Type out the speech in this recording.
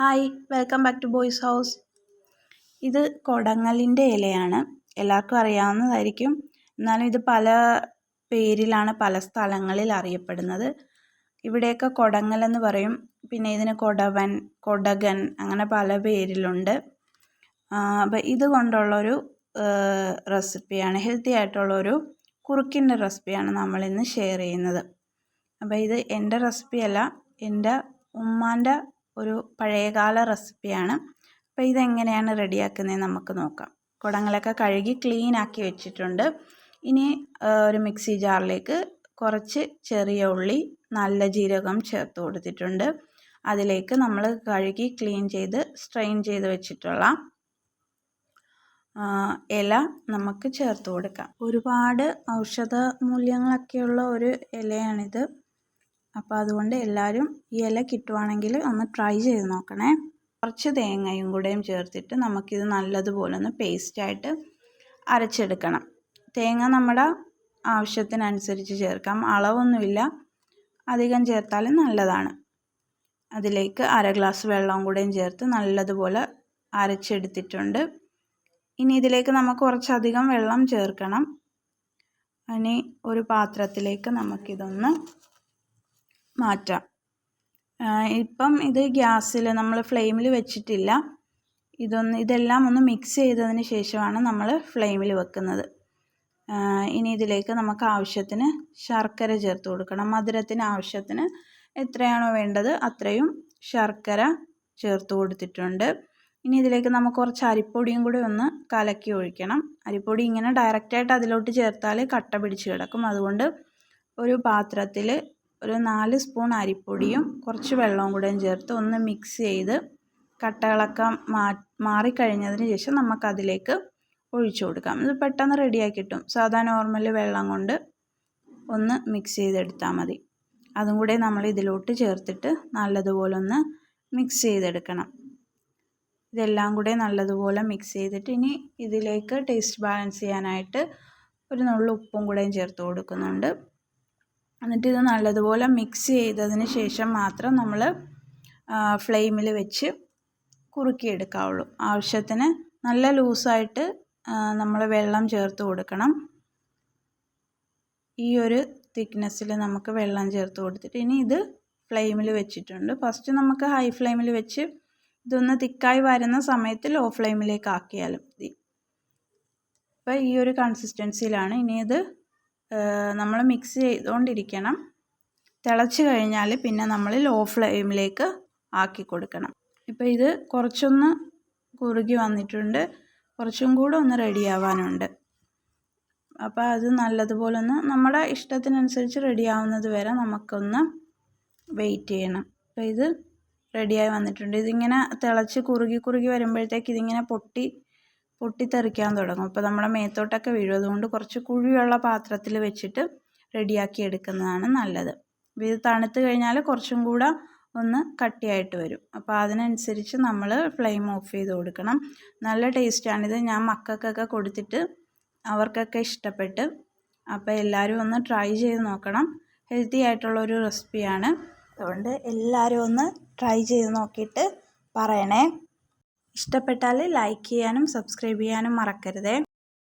Hi welcome back to boys house. ഇത് കൊടങ്ങലിന്റെ ഇലയാണ്. എല്ലാവർക്കും അറിയാവുന്നതായിരിക്കും. എന്നാലും ഇത് പല പേരിലാണ് പല സ്ഥലങ്ങളിൽ അറിയപ്പെടുന്നത്. ഇവിടെയൊക്കെ കൊടങ്ങൽ എന്ന് പറയും. പിന്നെ ഇതിന് കൊടവൻ കൊടകൻ അങ്ങനെ പല പേരിലുണ്ട്. അപ്പം ഇത് കൊണ്ടുള്ളൊരു റെസിപ്പിയാണ്. ഹെൽത്തി ആയിട്ടുള്ളൊരു കുറുക്കിന്റെ റെസിപ്പിയാണ് നമ്മളിന്ന് ഷെയർ ചെയ്യുന്നത്. അപ്പോൾ ഇത് എന്റെ റെസിപ്പിയല്ല എന്റെ ഉമ്മാന്റെ ഒരു പഴയകാല റെസിപ്പിയാണ്. അപ്പോൾ ഇതെങ്ങനെയാണ് റെഡിയാക്കുന്നത് നമുക്ക് നോക്കാം. കുടങ്ങളൊക്കെ കഴുകി ക്ലീൻ ആക്കി വെച്ചിട്ടുണ്ട്. ഇനി ഒരു മിക്സി ജാറിലേക്ക് കുറച്ച് ചെറിയ ഉള്ളി നല്ല ജീരകം ചേർത്ത് കൊടുത്തിട്ടുണ്ട്. അതിലേക്ക് നമ്മൾ കഴുകി ക്ലീൻ ചെയ്ത് സ്ട്രെയിൻ ചെയ്ത് വെച്ചിട്ടുള്ള ഇല നമുക്ക് ചേർത്ത് കൊടുക്കാം. ഒരുപാട് ഔഷധ മൂല്യങ്ങളൊക്കെയുള്ള ഒരു ഇലയാണിത്. അപ്പോൾ അതുകൊണ്ട് എല്ലാവരും ഈ ഇല കിട്ടുവാണെങ്കിൽ ഒന്ന് ട്രൈ ചെയ്ത് നോക്കണേ. കുറച്ച് തേങ്ങയും കൂടെയും ചേർത്തിട്ട് നമുക്കിത് നല്ലതുപോലെ ഒന്ന് പേസ്റ്റായിട്ട് അരച്ചെടുക്കണം. തേങ്ങ നമ്മുടെ ആവശ്യത്തിനനുസരിച്ച് ചേർക്കാം. അളവൊന്നുമില്ല. അധികം ചേർത്താലും നല്ലതാണ്. അതിലേക്ക് അര ഗ്ലാസ് വെള്ളവും കൂടെയും ചേർത്ത് നല്ലതുപോലെ അരച്ചെടുത്തിട്ടുണ്ട്. ഇനി ഇതിലേക്ക് നമുക്ക് കുറച്ചധികം വെള്ളം ചേർക്കണം. ഇനി ഒരു പാത്രത്തിലേക്ക് നമുക്കിതൊന്ന് മാറ്റാം. ഇപ്പം ഇത് ഗ്യാസിൽ നമ്മൾ ഫ്ലെയിമിൽ വെച്ചിട്ടില്ല. ഇതൊന്ന് ഇതെല്ലാം ഒന്ന് മിക്സ് ചെയ്തതിന് ശേഷമാണ് നമ്മൾ ഫ്ലെയിമിൽ വെക്കുന്നത്. ഇനി ഇതിലേക്ക് നമുക്ക് ആവശ്യത്തിന് ശർക്കര ചേർത്ത് കൊടുക്കണം. മധുരത്തിന് ആവശ്യത്തിന് എത്രയാണോ വേണ്ടത് അത്രയും ശർക്കര ചേർത്ത് കൊടുത്തിട്ടുണ്ട്. ഇനി ഇതിലേക്ക് നമുക്ക് കുറച്ച് അരിപ്പൊടിയും കൂടി ഒന്ന് കലക്കി ഒഴിക്കണം. അരിപ്പൊടി ഇങ്ങനെ ഡയറക്റ്റായിട്ട് അതിലോട്ട് ചേർത്താൽ കട്ട പിടിച്ച് കിടക്കും. അതുകൊണ്ട് ഒരു പാത്രത്തിൽ ഒരു നാല് സ്പൂൺ അരിപ്പൊടിയും കുറച്ച് വെള്ളവും കൂടെയും ചേർത്ത് ഒന്ന് മിക്സ് ചെയ്ത് കട്ടകളൊക്കെ മാ മാറിക്കഴിഞ്ഞതിന് ശേഷം നമുക്കതിലേക്ക് ഒഴിച്ചു കൊടുക്കാം. ഇത് പെട്ടെന്ന് റെഡിയാക്കി കിട്ടും. സാധാ നോർമൽ വെള്ളം കൊണ്ട് ഒന്ന് മിക്സ് ചെയ്തെടുത്താൽ മതി. അതും കൂടെ നമ്മൾ ഇതിലോട്ട് ചേർത്തിട്ട് നല്ലതുപോലെ ഒന്ന് മിക്സ് ചെയ്തെടുക്കണം. ഇതെല്ലാം കൂടെ നല്ലതുപോലെ മിക്സ് ചെയ്തിട്ട് ഇനി ഇതിലേക്ക് ടേസ്റ്റ് ബാലൻസ് ചെയ്യാനായിട്ട് ഒരു നുള്ളു ഉപ്പും കൂടെയും ചേർത്ത് കൊടുക്കുന്നുണ്ട്. എന്നിട്ട് ഇത് നല്ലതുപോലെ മിക്സ് ചെയ്തതിന് ശേഷം മാത്രം നമ്മൾ ഫ്ലെയിമിൽ വെച്ച് കുറുക്കിയെടുക്കാവുള്ളൂ. ആവശ്യത്തിന് നല്ല ലൂസായിട്ട് നമ്മൾ വെള്ളം ചേർത്ത് കൊടുക്കണം. ഈ ഒരു തിക്നെസ്സിൽ നമുക്ക് വെള്ളം ചേർത്ത് കൊടുത്തിട്ട് ഇനി ഇത് ഫ്ലെയിമിൽ വെച്ചിട്ടുണ്ട്. ഫസ്റ്റ് നമുക്ക് ഹൈ ഫ്ലെയിമിൽ വെച്ച് ഇതൊന്ന് തിക്കായി വരുന്ന സമയത്ത് ലോ ഫ്ലെയിമിലേക്ക് ആക്കിയാലും മതി. അപ്പോൾ ഈ ഒരു കൺസിസ്റ്റൻസിയിലാണ് ഇനി ഇത് നമ്മൾ മിക്സ് ചെയ്തുകൊണ്ടിരിക്കണം തിളച്ച് കഴിഞ്ഞാൽ പിന്നെ നമ്മൾ ലോ ഫ്ലെയിമിലേക്ക് ആക്കി കൊടുക്കണം. ഇപ്പോൾ ഇത് കുറച്ചൊന്ന് കുറുകി വന്നിട്ടുണ്ട്. കുറച്ചും കൂടെ ഒന്ന് റെഡിയാവാനുണ്ട് അപ്പോൾ അത് നല്ലതുപോലെ ഒന്ന് നമ്മുടെ ഇഷ്ടത്തിനനുസരിച്ച് റെഡി ആവുന്നത് വരെ നമുക്കൊന്ന് വെയിറ്റ് ചെയ്യണം. അപ്പോൾ ഇത് റെഡിയായി വന്നിട്ടുണ്ട്. ഇതിങ്ങനെ തിളച്ച് കുറുകി കുറുകി വരുമ്പോഴത്തേക്ക് ഇതിങ്ങനെ പൊട്ടി പൊട്ടിത്തെറിക്കാൻ തുടങ്ങും. അപ്പോൾ നമ്മുടെ മേത്തോട്ടൊക്കെ വീഴും അതുകൊണ്ട് കുറച്ച് കുഴിയുള്ള പാത്രത്തിൽ വെച്ചിട്ട് റെഡിയാക്കി എടുക്കുന്നതാണ് നല്ലത്. ഇത് തണുത്ത് കഴിഞ്ഞാൽ കുറച്ചും കൂടെ ഒന്ന് കട്ടിയായിട്ട് വരും. അപ്പോൾ അതിനനുസരിച്ച് നമ്മൾ ഫ്ലെയിം ഓഫ് ചെയ്ത് കൊടുക്കണം. നല്ല ടേസ്റ്റാണിത് ഞാൻ മക്കൾക്കൊക്കെ കൊടുത്തിട്ട് അവർക്കൊക്കെ ഇഷ്ടപ്പെട്ട് അപ്പോൾ എല്ലാവരും ഒന്ന് ട്രൈ ചെയ്ത് നോക്കണം. ഹെൽത്തി ആയിട്ടുള്ള ഒരു റെസിപ്പിയാണ്. അതുകൊണ്ട് എല്ലാവരും ഒന്ന് ട്രൈ ചെയ്ത് നോക്കിയിട്ട് പറയണേ. ഇഷ്ടപ്പെട്ടാൽ ലൈക്ക് ചെയ്യാനും സബ്സ്ക്രൈബ് ചെയ്യാനും മറക്കരുതേ.